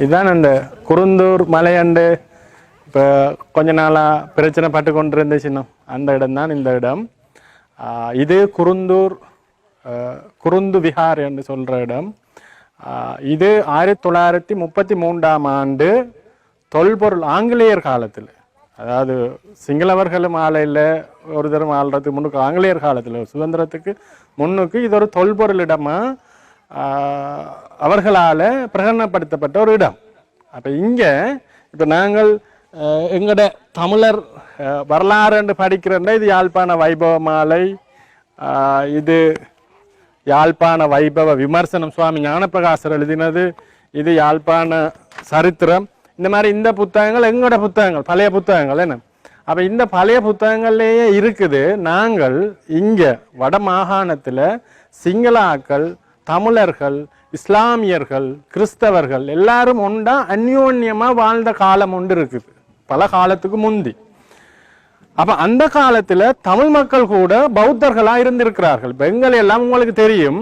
இதுதான் அந்த குருந்தூர் மலையண்டு இப்போ கொஞ்ச நாளாக பிரச்சனை பட்டு கொண்டு இருந்துச்சுன்னா அந்த இடம்தான் இந்த இடம். இது குருந்தூர் குருந்து விஹார் என்று சொல்கிற இடம். இது ஆயிரத்தி தொள்ளாயிரத்தி முப்பத்தி மூன்றாம் ஆண்டு தொல்பொருள் ஆங்கிலேயர் காலத்தில். அதாவது சிங்களவர்களும் ஆலையில் ஒரு தரம் ஆள்றதுக்கு முன்னுக்கு ஆங்கிலேயர் காலத்தில் சுதந்திரத்துக்கு முன்னுக்கு இது ஒரு தொல்பொருள் இடமாக அவர்களால் பிரகடனப்படுத்தப்பட்ட ஒரு இடம். அப்போ இங்கே இப்போ நாங்கள் எங்களோட தமிழர் வரலாறுன்னு படிக்கிறோன்னா இது யாழ்ப்பாண வைபவ மாலை இது யாழ்ப்பாண வைபவ விமர்சனம். சுவாமி ஞானப்பிரகாசர் எழுதினது. இது யாழ்ப்பாண சரித்திரம். இந்த மாதிரி இந்த புத்தகங்கள் எங்களோட புத்தகங்கள்? பழைய புத்தகங்கள் என்ன? அப்போ இந்த பழைய புத்தகங்கள்லேயே இருக்குது நாங்கள் இங்கே வட மாகாணத்துல சிங்களாக்கள் தமிழர்கள் இஸ்லாமியர்கள் கிறிஸ்தவர்கள் எல்லாரும் ஒன்றா அந்யோன்யமாக வாழ்ந்த காலம் ஒன்று இருக்குது. பல காலத்துக்கு முந்தி. அப்போ அந்த காலத்தில் தமிழ் மக்கள் கூட பௌத்தர்களாக இருந்திருக்கிறார்கள். இப்போ எங்களை எல்லாம் உங்களுக்கு தெரியும்.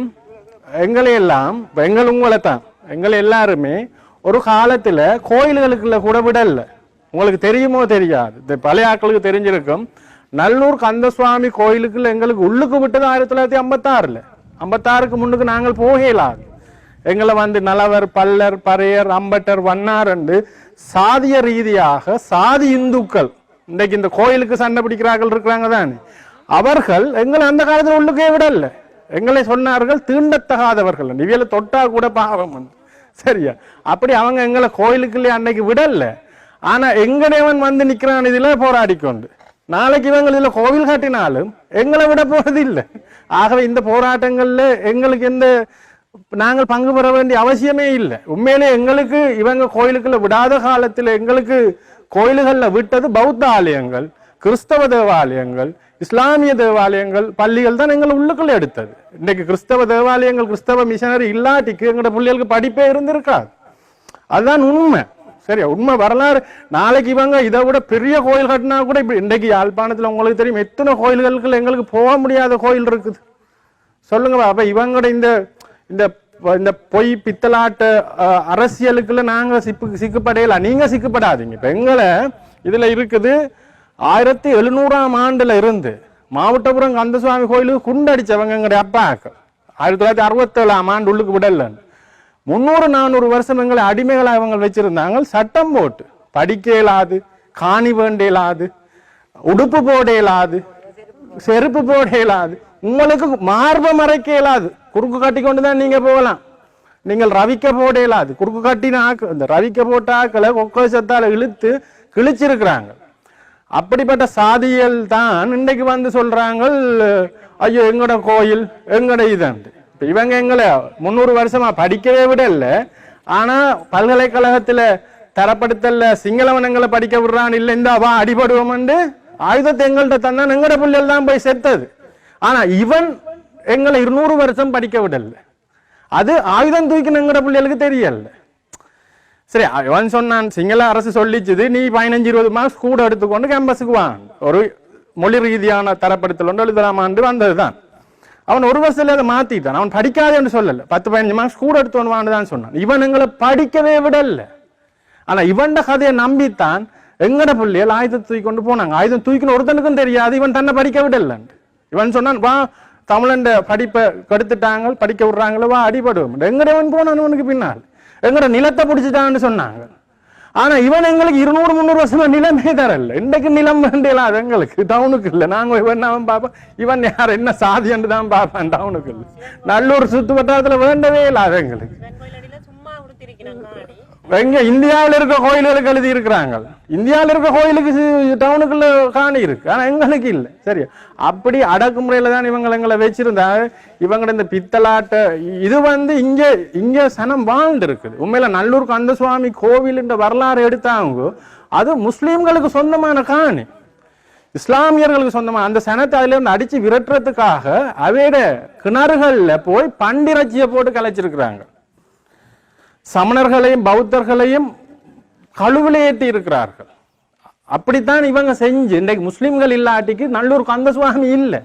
எங்களை எல்லாம் இப்ப எங்கள் உங்களை தான். எங்களை எல்லாருமே ஒரு காலத்தில் கோயில்களுக்குள்ள கூட விடல. உங்களுக்கு தெரியுமோ தெரியாது. இந்த பழைய ஆட்களுக்கு தெரிஞ்சிருக்கும். நல்லூர் கந்தசுவாமி கோயிலுக்குள்ள எங்களுக்கு உள்ளுக்கு விட்டது ஆயிரத்தி தொள்ளாயிரத்தி ஐம்பத்தாறில். ஐம்பத்தாறுக்கு முன்னுக்கு நாங்கள் போகலாது எங்களை வந்து நலவர் பல்லர் பறையர் அம்பட்டர் வண்ணார் என்று சாதிய ரீதியாக சாதி இந்துக்கள் இன்றைக்கு இந்த கோயிலுக்கு சண்டை பிடிக்கிறார்கள் இருக்கிறாங்க தானே அவர்கள் எங்களை அந்த காலத்தில் உள்ளுக்கே விடல. எங்களை சொன்னார்கள் தீண்டத்தகாதவர்கள் இவியல தொட்டா கூட பாவம் சரியா? அப்படி அவங்க எங்களை கோயிலுக்குள்ளே அன்னைக்கு விடல. ஆனா எங்கடையவன் வந்து நிற்கிறான் இதில் போராடி கொண்டு நாளைக்கு இவங்க இதில் கோவில் காட்டினாலும் எங்களை விட போறது இல்லை ஆகவே இந்த போராட்டங்களில் எங்களுக்கு எந்த நாங்கள் பங்கு பெற வேண்டிய அவசியமே இல்லை. உண்மையிலே எங்களுக்கு இவங்க கோயிலுக்குள்ள விடாத காலத்தில் எங்களுக்கு கோயில்களில் விட்டது பௌத்த ஆலயங்கள் கிறிஸ்தவ தேவாலயங்கள் இஸ்லாமிய தேவாலயங்கள் பள்ளிகள் தான் எங்களை உள்ளுக்குள்ள எடுத்தது. இன்னைக்கு கிறிஸ்தவ தேவாலயங்கள் கிறிஸ்தவ மிஷனரி இல்லாட்டிக்கு எங்களோட பிள்ளைகளுக்கு படிப்பே இருந்திருக்காது. அதுதான் உண்மை. சரி உண்மை வரலாறு. நாளைக்கு இவங்க இதை விட பெரிய கோயில் கட்டினா கூட இப்படி இன்றைக்கு யாழ்ப்பாணத்தில் உங்களுக்கு தெரியும் எத்தனை கோயில்களுக்கு எங்களுக்கு போக முடியாத கோயில் இருக்குது. சொல்லுங்க அப்போ இவங்களோட இந்த இந்த இந்த பொய் பித்தலாட்டு அரசியலுக்குள்ள நாங்கள் சிப்பு சிக்கப்படையல. நீங்கள் சிக்கப்படாதீங்க. இப்போ எங்களை இதில் இருக்குது ஆயிரத்தி எழுநூறாம் ஆண்டில் இருந்து மாவட்டபுரம் கந்தசுவாமி கோயிலுக்கு குண்டடிச்சவங்க எங்களுடைய அப்பாக்கு ஆயிரத்தி தொள்ளாயிரத்தி அறுபத்தேழாம் ஆண்டு உள்ளுக்கு விடலன்னு. முந்நூறு நானூறு வருஷம் எங்களை அடிமைகளாக அவங்க வச்சிருந்தாங்க. சட்டம் போட்டு. படிக்க இயலாது காணி வேண்ட இயலாது உடுப்பு போட இயலாது செருப்பு போட இயலாது. உங்களுக்கு மார்பை மறைக்க இயலாது. குறுக்கு கட்டி கொண்டு தான் நீங்கள் போகலாம். நீங்கள் ரவிக்க போட இயலாது. குறுக்கு கட்டின ஆக்கு இந்த ரவிக்க போட்ட ஆக்களை கொக்கோசத்தால் இழுத்து கிழிச்சிருக்கிறாங்க. அப்படிப்பட்ட சாதியல் தான் இன்றைக்கு வந்து சொல்கிறாங்க ஐயோ எங்கட கோயில் எங்கட இது இப்போ இவங்க எங்களை முந்நூறு வருஷமா படிக்கவே விடல. ஆனால் பல்கலைக்கழகத்தில் தரப்படுத்தல சிங்களவனங்களை படிக்க விடுறான் இல்லை இந்த வா அடிபடுவோம்ண்டு ஆயுதத்தை எங்கள்கிட்ட தந்தான் எங்கட பிள்ளைகள் தான் போய் செத்தது. ஆனால் இவன் எங்களை இருநூறு வருஷம் படிக்க விடல. அது ஆயுதம் தூக்கின எங்கட பிள்ளைகளுக்கு தெரியல. சரி அவன் சொன்னான் சிங்கள அரசு சொல்லிச்சுது நீ பதினஞ்சு இருபது மார்க்ஸ் கூட எடுத்துக்கொண்டு கேம்பஸுக்கு வான் ஒரு மொழி ரீதியான தரப்படுத்தல் ஒன்று எழுதலாமான்னு வந்தது தான் அவன் ஒரு வருஷத்துல அதை மாத்திட்டான். அவன் படிக்காதேன்னு சொல்லல. பத்து பதினஞ்சு மார்க்ஸ் கூட எடுத்து தான் சொன்னான். இவன் எங்களை படிக்கவே விடல. ஆனா இவன்ட கதையை நம்பித்தான் எங்கட பிள்ளைகள் ஆயுதத்தை தூக்கி கொண்டு போனாங்க. ஆயுதம் தூக்கின ஒருத்தனுக்கும் தெரியாது. இவன் தன்னை படிக்க விடல இவன் சொன்னான் வா தமிழண்ட படிப்பை கெடுத்துட்டாங்க படிக்க விடுறாங்களோ வா அடிபடுவோம். எங்கடவன் போனான் இவனுக்கு பின்னால். எங்கட நிலத்தை பிடிச்சிட்டான்னு சொன்னாங்க. ஆனா இவன் எங்களுக்கு இருநூறு முந்நூறு வருஷமா நிலமே தரல இன்றைக்கு நிலம் வேண்டியலாம் அது எங்களுக்கு. டவுனுக்கு இல்லை. நாங்க இவன் அவன் பார்ப்போம் இவன் யார்? என்ன சாதின்னு தான் பார்ப்பான் டவுனுக்கு இல்லை. நல்லூர் சுத்து வட்டாரத்துல வேண்டவே இல்லை அது எங்களுக்கு. எங்க இந்தியாவில் இருக்க கோயில்களுக்கு எழுதி இருக்கிறாங்க இந்தியாவில் இருக்க கோயிலுக்கு டவுனுக்குள்ள காணி இருக்கு. ஆனால் எங்களுக்கு இல்லை. சரி. அப்படி அடக்குமுறையில் தான் இவங்க எங்களை வச்சிருந்தா இவங்களோட இந்த பித்தலாட்ட இது வந்து இங்கே இங்கே சனம் வாழ்ந்து இருக்குது. உண்மையில நல்லூர் கந்தசுவாமி கோவில் என்ற வரலாறு எடுத்தாங்க. அது முஸ்லீம்களுக்கு சொந்தமான காணி. இஸ்லாமியர்களுக்கு சொந்தமான அந்த சனத்தை அதுல அடித்து விரட்டுறதுக்காக அவையோட கிணறுகளில் போய் பண்டிரட்சியை போட்டு கலைச்சிருக்கிறாங்க. சமணர்களையும் பௌத்தர்களையும் கழுவில ஏற்றி இருக்கிறார்கள். அப்படித்தான் இவங்க செஞ்சு இன்றைக்கு முஸ்லீம்கள் இல்லாட்டிக்கு நல்லூர் கந்தசுவாமி இல்லை.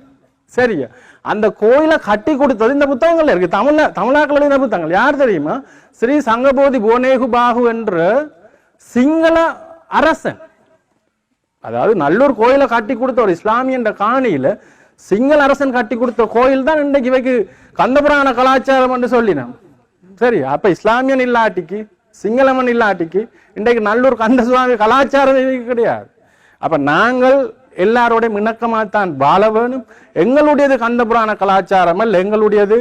சரியா? அந்த கோயிலை கட்டி கொடுத்தது இந்த புத்தகங்கள் இருக்கு. தமிழ்ல தமிழாக்கள் இந்த புத்தகங்கள். யார் தெரியுமா? ஸ்ரீ சங்கபோதி போனேகு பாகு என்று சிங்கள அரசன். அதாவது நல்லூர் கோயிலை கட்டி கொடுத்த ஒரு இஸ்லாமிய என்ற காணியில சிங்கள அரசன் கட்டி கொடுத்த கோயில் தான் இன்றைக்கு இவைக்கு கந்தபுராண கலாச்சாரம் என்று சொல்லினோம். சரி அப்ப இஸ்லாமியன் இல்லாட்டிக்கு சிங்களமன் இல்லாட்டிக்கு இன்றைக்கு நல்லூர் கந்த சுவாமி கலாச்சாரம் கிடையாது. அப்ப நாங்கள் எல்லாரோடையும் இணக்கமாகத்தான் வாழ வேணும். எங்களுடையது கந்தபுராண கலாச்சாரம் அல்ல எங்களுடையது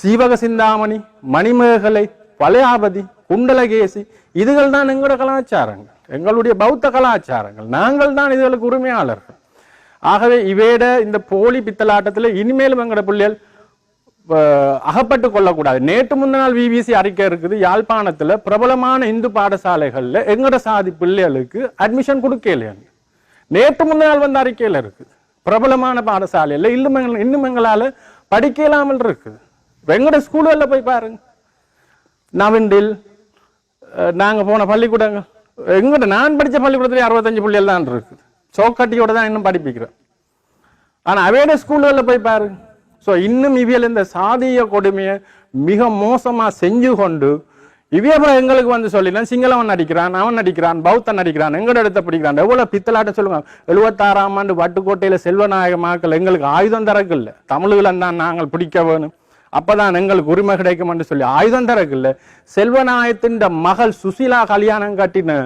சீவக சிந்தாமணி மணிமேகலை பழையாபதி குண்டலகேசி இதுகள் தான் எங்களோட கலாச்சாரங்கள். எங்களுடைய பௌத்த கலாச்சாரங்கள். நாங்கள் தான் இதுகளுக்கு உரிமையாளர்கள். ஆகவே இவேட இந்த போலி பித்தலாட்டத்தில் இனிமேலும் எங்களோட பிள்ளைகள் அகப்பட்டு கொள்ளக்கூடாது. நேற்று முந்தின நாள் விபிசி அறிக்கை இருக்குது. யாழ்ப்பாணத்தில் பிரபலமான இந்து பாடசாலைகளில் எங்கட சாதி பிள்ளைகளுக்கு அட்மிஷன் கொடுக்கலையாங்க நேற்று முந்தின நாள் வந்த அறிக்கையில் இருக்குது பிரபலமான பாடசாலையில் இன்னும் இன்னும் எங்களால் படிக்க இல்லாமல் இருக்குது எங்கட ஸ்கூல்களில் போய் பாருங்க. நவண்டில் நாங்கள் போன பள்ளிக்கூடங்கள் எங்கிட்ட நான் படித்த பள்ளிக்கூடத்துல அறுபத்தஞ்சு பிள்ளைகள் தான் இருக்குது சோக்கட்டியோட தான் இன்னும் படிப்பிக்கிறோம். ஆனால் அவையோட ஸ்கூல்களில் போய் பாருங்க. ஸோ இன்னும் இவியல் இந்த சாதிய கொடுமையை மிக மோசமாக செஞ்சு கொண்டு இவிய அப்புறம் எங்களுக்கு வந்து சொல்லினா சிங்களவன் நடிக்கிறான் அவன் நடிக்கிறான் பௌத்தன் நடிக்கிறான் எங்கட இடத்த பிடிக்கிறான் எவ்வளோ பித்தலாட்ட சொல்லுங்க. எழுபத்தாறாம் ஆண்டு வட்டுக்கோட்டையில் செல்வநாயகமாக்கள் எங்களுக்கு ஆயுதம் தரக்கில்ல. தமிழ்களன் தான் நாங்கள் பிடிக்க வேணும். அப்பதான் எங்களுக்கு உரிமை கிடைக்கும் என்று சொல்லி ஆயுதம் தரக்கில்ல. செல்வநாயகத்தின் மகள் சுசிலா கல்யாணம் கட்டின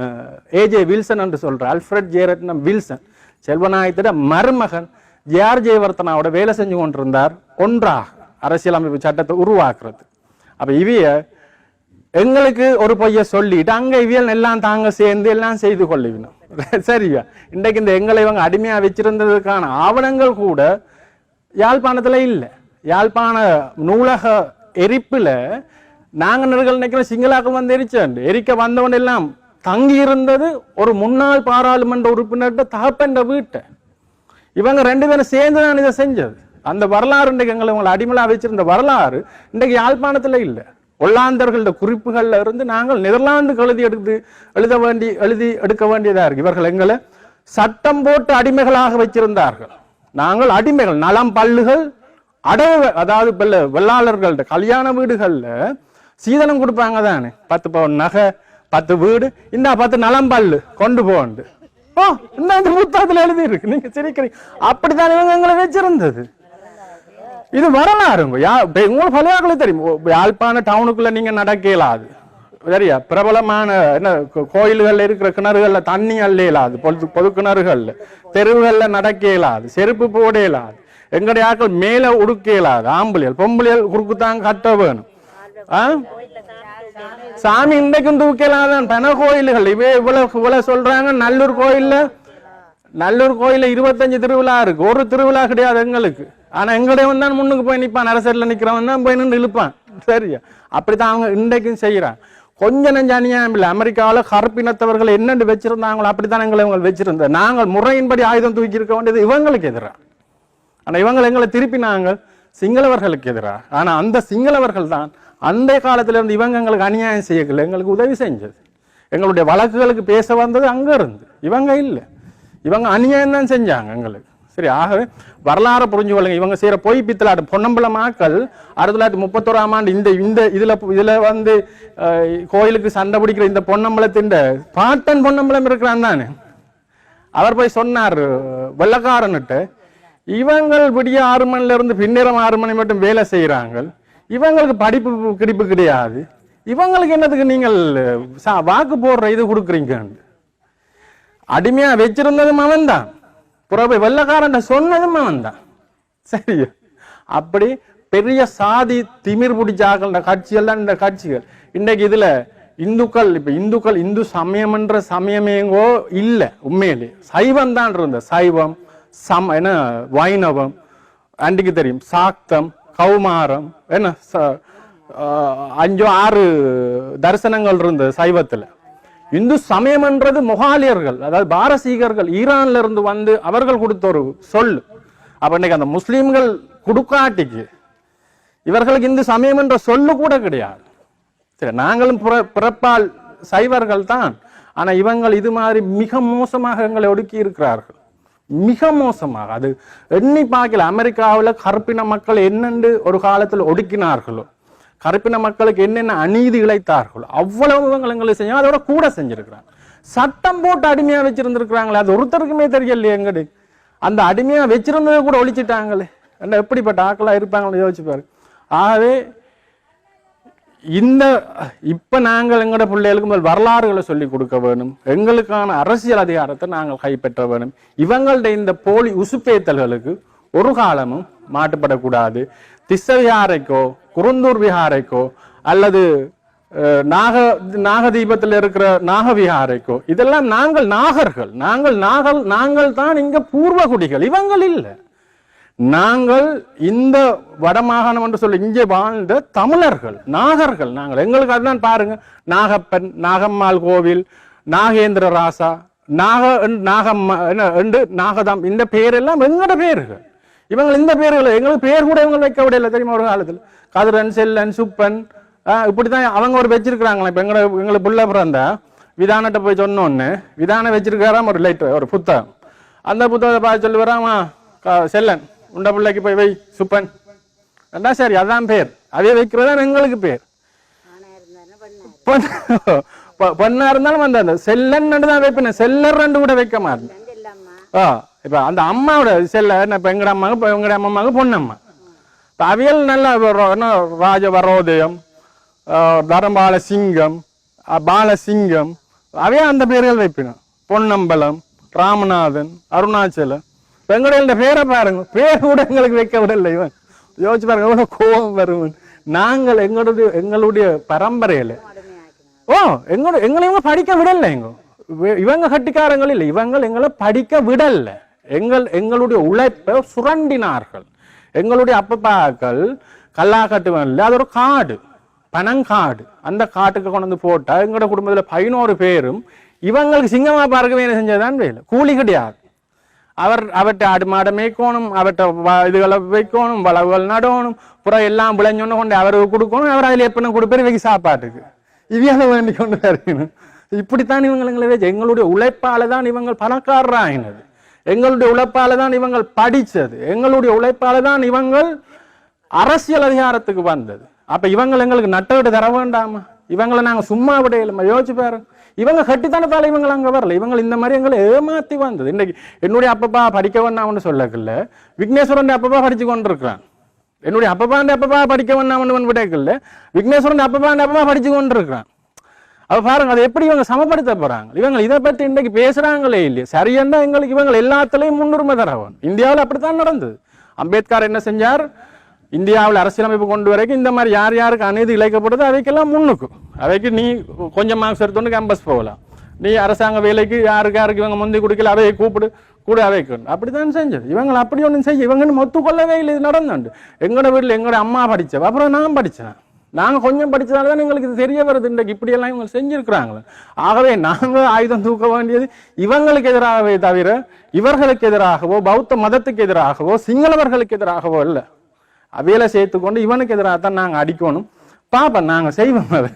ஏஜே வில்சன் என்று சொல்ற அல்ஃபிரட் ஜேரட்னம் வில்சன் செல்வநாயகத்திட மருமகன் ஜேஆர் ஜெயவர்த்தனாவோட வேலை செஞ்சு கொண்டிருந்தார் ஒன்றாக அரசியலமைப்பு சட்டத்தை உருவாக்குறது. அப்போ இவைய எங்களுக்கு ஒரு பொய்ய சொல்லிட்டு அங்கே இவியல் எல்லாம் தாங்க சேர்ந்து எல்லாம் செய்து கொள்ளுவினோம். சரியா? இன்றைக்கு இந்த எங்களை இவங்க அடிமையாக வச்சிருந்ததுக்கான ஆவணங்கள் கூட யாழ்ப்பாணத்தில் இல்லை. யாழ்ப்பாண நூலக எரிப்பில் நாங்கள் நிறுகள் நினைக்கிற சிங்களாக்கம் வந்து எரிச்சேன் எரிக்க வந்தவன் எல்லாம் தங்கி இருந்தது ஒரு முன்னாள் பாராளுமன்ற உறுப்பினர்கிட்ட தகப்பன்ற வீட்டை. இவங்க ரெண்டு பேரும் சேர்ந்து தான் இதை செஞ்சது. அந்த வரலாறு இன்றைக்கு எங்களை உங்களை அடிமலாக வச்சிருந்த வரலாறு இன்றைக்கு யாழ்ப்பாணத்தில் இல்லை. ஒல்லாந்தர்களோட குறிப்புகளில் இருந்து நாங்கள் நெதர்லாந்துக்கு எழுதி எடுத்து எழுத வேண்டி எழுதி எடுக்க வேண்டியதாக இருக்கு. இவர்கள் எங்களை சட்டம் போட்டு அடிமைகளாக வச்சிருந்தார்கள். நாங்கள் அடிமைகள் நலம் பல்லுகள் அடவு அதாவது வெள்ள வெள்ளாளர்கள்ட்ட கல்யாண வீடுகளில் சீதனம் கொடுப்பாங்க தானே. பத்து பவுன் நகை பத்து வீடு இந்த பத்து நலம் பல்லு கொண்டு போண்டு ஓ இந்த இந்த புத்தகத்துல எழுதி இருக்கு நீங்க சிரிக்கிறீங்க. அப்படித்தான் இவங்க எங்களை வச்சிருந்தது. இது வரலாறுங்க. யா இப்ப உங்களுக்கு பழையாக்களே தெரியும். ஓ, யாழ்ப்பாண டவுனுக்குள்ள நீங்க நடக்க இயலாது சரியா? பிரபலமான என்ன கோ- கோயில்கள்ல இருக்கிற கிணறுகள்ல தண்ணி அள்ள இயலாது பொது பொது கிணறுகள்ல. தெருவுகள்ல நடக்க இயலாது செருப்பு போட இயலாது எங்களுடைய ஆட்கள் மேல உடுக்க இயலாது பொம்பளியல் பொம்பளையல் குறுக்குத்தான் கட்ட வேணும். ஆ? சாமி இன்றைக்கும் தூக்கலாதான் பண கோயில்கள். இவே இவ்வளவு இவ்வளவு சொல்றாங்க. நல்லூர் கோயில்ல நல்லூர் கோயில்ல இருபத்தஞ்சு திருவிழா இருக்கு. ஒரு திருவிழா கிடையாது எங்களுக்கு. ஆனா எங்களுடைய தான் முன்னுக்கு போய் நிற்பான் அரசர்ல நிக்கிறவன் தான் போய் நின்று இழுப்பான். சரியா? அப்படித்தான் அவங்க இன்றைக்கும் செய்யறான். கொஞ்ச நெஞ்ச அநியாயம் இல்லை. அமெரிக்காவில் கருப்பினத்தவர்கள் என்னென்று வச்சிருந்தாங்களோ அப்படித்தான் எங்களை இவங்க வச்சிருந்த நாங்கள் முறையின்படி ஆயுதம் தூக்கி இருக்க வேண்டியது இவங்களுக்கு எதிராக ஆனா இவங்களை எங்களை திருப்பினாங்க. சிங்களவர்களுக்கு எதிராக ஆனால் அந்த சிங்களவர்கள் தான் அந்த காலத்திலிருந்து இவங்க எங்களுக்கு அநியாயம் செய்யல எங்களுக்கு உதவி செஞ்சது. எங்களுடைய வழக்குகளுக்கு பேச வந்தது அங்கே இருந்து இவங்க இல்லை. இவங்க அநியாயம் தான் செஞ்சாங்க எங்களுக்கு. சரி ஆகவே வரலாறு புரிஞ்சு கொள்ளுங்க. இவங்க செய்கிற பொய் பித்தலாட்டம் பொன்னம்பலமாக்கள் ஆயிரத்தி தொள்ளாயிரத்தி முப்பத்தோராம் ஆண்டு இந்த இந்த இதில் இதில் வந்து கோயிலுக்கு சண்டை பிடிக்கிற இந்த பொன்னம்பலத்தின் பாட்டன் பொன்னம்பலம் இருக்கிறான் தானே? அவர் போய் சொன்னார் வெள்ளக்காரன்ட்டு இவங்கள் விடிய ஆறு மணிலேருந்து இருந்து ஆறு மணி மட்டும் வேலை செய்கிறாங்க இவங்களுக்கு படிப்பு கிடைப்பு கிடையாது. இவங்களுக்கு என்னதுக்கு நீங்கள் சா- வாக்கு போடுற இது கொடுக்குறீங்க அடிமையாக வச்சிருந்ததும் அவன் தான் புறவை வெள்ளக்காரன் சொன்னதும் அவன் தான் சரியா அப்படி பெரிய சாதி திமிர் பிடிச்சாக்கள் கட்சிகள் தான் இந்த கட்சிகள். இன்றைக்கு இதில் இந்துக்கள் இப்போ இந்துக்கள் இந்து சமயம்ன்ற சமயமேங்கோ இல்லை உண்மையிலே. சைவம் தான் இருந்த சைவம் சம் என்ன வைணவம் அன்றைக்கு தெரியும். சாக்தம் கௌமாரம் என்ன ச- அஞ்சோ ஆறு தரிசனங்கள் இருந்தது சைவத்தில். இந்து சமயம்ன்றது மொகாலியர்கள் அதாவது பாரசீகர்கள் ஈரான்ல இருந்து வந்து அவர்கள் கொடுத்த ஒரு சொல் அப்ப இன்னைக்கு அந்த முஸ்லீம்கள் குடுக்காட்டிக்கு இவர்களுக்கு இந்து சமயம் என்ற சொல்லு கூட கிடையாது. சரி நாங்களும் பிற- பிறப்பால் சைவர்கள் தான். ஆனா இவங்கள் இது மாதிரி மிக மோசமாக எங்களை ஒடுக்கி இருக்கிறார்கள். மிக மோசமாக. அது எண்ணி பார்க்கல. அமெரிக்காவில் கருப்பின மக்கள் என்னென்று ஒரு காலத்தில் ஒடுக்கினார்களோ கருப்பின மக்களுக்கு என்னென்ன அநீதி இழைத்தார்களோ அவ்வளவு இவங்க செஞ்சாங்க. அதோட கூட செஞ்சிருக்கிறாங்க. சட்டம் போட்டு அடிமையாக வச்சிருந்துருக்கிறாங்களே அது ஒருத்தருக்குமே தெரியலையே எங்கடி? அந்த அடிமையாக வச்சிருந்ததை கூட ஒழிச்சிட்டாங்களே. என்ன எப்படிப்பட்ட ஆக்களாக இருப்பாங்கன்னு யோசிச்சு பாரு. ஆகவே இந்த இப்ப நாங்கள் எங்களோட பிள்ளைகளுக்கு முதல் வரலாறுகளை சொல்லிக் கொடுக்க வேணும். எங்களுக்கான அரசியல் அதிகாரத்தை நாங்கள் கைப்பற்ற வேணும். இவங்கள்ட்ட இந்த போலி உசுப்பேத்தல்களுக்கு ஒரு காலமும் மாட்டுப்படக்கூடாது திஸ்ஸ விஹாரைக்கோ குருந்தூர் விஹாரைக்கோ அல்லது நாக நாகதீபத்தில் இருக்கிற நாகவிஹாரைக்கோ இதெல்லாம் நாங்கள் நாகர்கள். நாங்கள் நாகல் நாங்கள் தான் இங்க பூர்வகுடிகள். இவங்கள் இல்லை. நாங்கள் இந்த வடமாகாணம் என்று சொல்லி இங்கே வாழ்ந்த தமிழர்கள் நாகர்கள் நாங்கள். எங்களுக்கு அதுதான் பாருங்க. நாகப்பன் நாகம்மாள் கோவில் நாகேந்திர ராசா நாக நாகம்மா என்ன என்று நாகதாம். இந்த பேரெல்லாம் எங்களோட பேர்கள்? இவங்க இந்த பேர்கள் எங்களுக்கு பேர் கூட இவங்க வைக்க விடல தெரியுமா ஒரு காலத்தில்? கதிரன் செல்லன் சுப்பன் இப்படிதான் அவங்க ஒரு வச்சிருக்கிறாங்களே. இப்போ எங்களை எங்களுக்கு புள்ள பிறந்தா விதானட்ட போய் சொன்னோன்னு விதானம் வச்சிருக்காராம் ஒரு லைட் ஒரு புத்தகம். அந்த புத்தகத்தை பார்த்து சொல்லி வராமா செல்லன். உண்ட பிள்ளைக்கு போய் வை சுப்பன். ரெண்டா சரி அதான் பேர். அதே வைக்கிறதா எங்களுக்கு பேர். பொண்ணா இருந்தாலும் அந்த செல்லன் ரெண்டு தான் வைப்பேன் செல்லர் ரெண்டு கூட வைக்க மாட்டேன். ஆ இப்ப அந்த அம்மாவோட செல்ல என்ன எங்கட அம்மாவுக்கு இப்ப எங்கட அம்மாவுக்கு பொண்ணம்மா. இப்போ அவியல் நல்ல ராஜ வரோதயம் தரம்பால சிங்கம் பாலசிங்கம் அவையே அந்த பேர்கள் வைப்பினோம். பொன்னம்பலம் ராமநாதன் அருணாச்சலம். எங்களோட பேரை பாருங்க பேர் கூட எங்களுக்கு வைக்க விடல இவன் யோசிச்சு பாருங்க எவ்வளவு கோபம் வரும் நாங்கள் எங்களுடைய எங்களுடைய பரம்பரையில ஓ எங்களோட எங்களை இவங்க படிக்க விடல எங்க இவ- இவங்க கட்டிக்காரங்கள் இல்லை இவங்க எங்களை படிக்க விடல எங்கள் எங்களுடைய உழைப்பை சுரண்டினார்கள் எங்களுடைய அப்பப்பாக்கள் கல்லாக்கட்டுவன்ல அது ஒரு காடு பனங்காடு அந்த காட்டுக்கு கொண்டு வந்து எங்களோட குடும்பத்தில் பதினோரு பேரும் இவங்களுக்கு சிங்கமாக பார்க்க வேலை செஞ்சதான் வேலை கூலி கிடையாது அவர் அவற்றை ஆடு மாடை மேய்க்கணும் அவற்றை வ- இதுகளை வைக்கணும் வளவுகள் நடணும் புறம் எல்லாம் விளைஞ்சோன்னு கொண்டு அவருக்கு கொடுக்கணும் அவர் அதில் எப்படின்னு கொடுப்பாரு இவைக்கு சாப்பாட்டுக்கு இவையால வேண்டி கொண்டு வரணும் இப்படித்தான் இவங்களை வச்சு எங்களுடைய உழைப்பால தான் இவங்க பணக்காரராயினது. எங்களுடைய உழைப்பால தான் இவங்கள் படித்தது எங்களுடைய உழைப்பால தான் இவங்கள் அரசியல் அதிகாரத்துக்கு வந்தது. அப்போ இவங்களை எங்களுக்கு நட்டவிட்டு தர வேண்டாமா? இவங்களை நாங்கள் சும்மா விடையில யோசிச்சு பாருங்க. இவங்க கட்டித்தனத்தால இவங்க அங்கே வரல. இவங்க இந்த மாதிரி எங்களை ஏமாத்தி வந்தது. இன்னைக்கு என்னுடைய அப்பப்பா படிக்க வேண்டாம்னு சொல்லக்கில்ல. விக்னேஸ்வரன் அப்பப்பா படிச்சு கொண்டிருக்கிறான். என்னுடைய அப்பப்பாண்ட அப்பப்பா படிக்க வேண்டாம்னு விடக்கில்ல விக்னேஸ்வரன் அப்பப்பாண்ட அப்பப்பா படிச்சு கொண்டிருக்கிறான். அப்போ பாருங்க அதை எப்படி இவங்க சமப்படுத்த போறாங்க? இவங்க இதை பற்றி இன்னைக்கு பேசுறாங்களே இல்லையா. சரியா எங்களுக்கு இவங்க எல்லாத்துலயும் முன்னுரிமை தரவன் இந்தியாவில் அப்படித்தான் நடந்தது. அம்பேத்கர் என்ன செஞ்சார்? இந்தியாவில் அரசியலமைப்பு கொண்டு வரைக்கும் இந்த மாதிரி யார் யாருக்கு அநீதி இழைக்கப்படுதோ அவைக்கெல்லாம் முன்னுக்கு. அவைக்கு நீ கொஞ்சம் மார்க்ஸ் எடுத்துட்டு கேம்பஸ் போகலாம். நீ அரசாங்க வேலைக்கு யாருக்கு யாருக்கு இவங்க முந்தி கொடுக்கல அவையை கூப்பிடு கூட அவைக்கணும் அப்படித்தான் செஞ்சது. இவங்க அப்படி ஒன்றும் செய்ய இவங்கன்னு ஒத்துக்கொள்ளவே இல்லை. இது நடந்துண்டு எங்களோட வீட்டில் எங்களோட அம்மா படித்தவ அப்புறம் நான் படித்தேன் நாங்கள் கொஞ்சம் படித்ததால தான் எங்களுக்கு இது தெரிய வருது. இன்றைக்கு இப்படியெல்லாம் இவங்க செஞ்சிருக்கிறாங்களே. ஆகவே நாங்கள் ஆயுதம் தூக்க வேண்டியது இவங்களுக்கு எதிராகவே தவிர இவர்களுக்கு எதிராகவோ பௌத்த மதத்துக்கு எதிராகவோ சிங்களவர்களுக்கு எதிராகவோ இல்லை அவையில சேர்த்துக்கொண்டு இவனுக்கு எதிராக தான் நாங்கள் அடிக்கணும். பாப்போம் நாங்கள் செய்வோம் அதை.